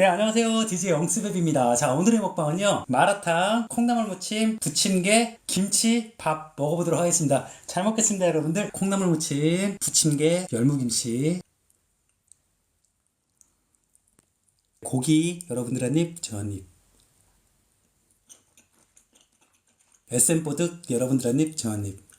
네, 안녕하세요. DJ 영스베비입니다. 자, 오늘의 먹방은요. 마라탕, 콩나물 무침, 부침개, 김치, 밥 먹어보도록 하겠습니다. 잘 먹겠습니다, 여러분들. 콩나물 무침, 부침개, 열무김치. 고기, 여러분들 한 입, 저 한 입. SM보드, 여러분들 한 입, 저 한 입.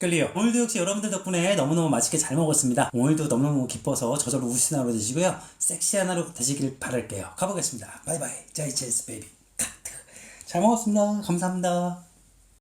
클리어. 오늘도 역시 여러분들 덕분에 너무너무 맛있게 잘 먹었습니다. 오늘도 너무너무 기뻐서 저절로 웃으신 하루 되시고요. 섹시한 하루 되시길 바랄게요. 가보겠습니다. 바이바이. 자이체스 베이비. 카트. 잘 먹었습니다. 감사합니다.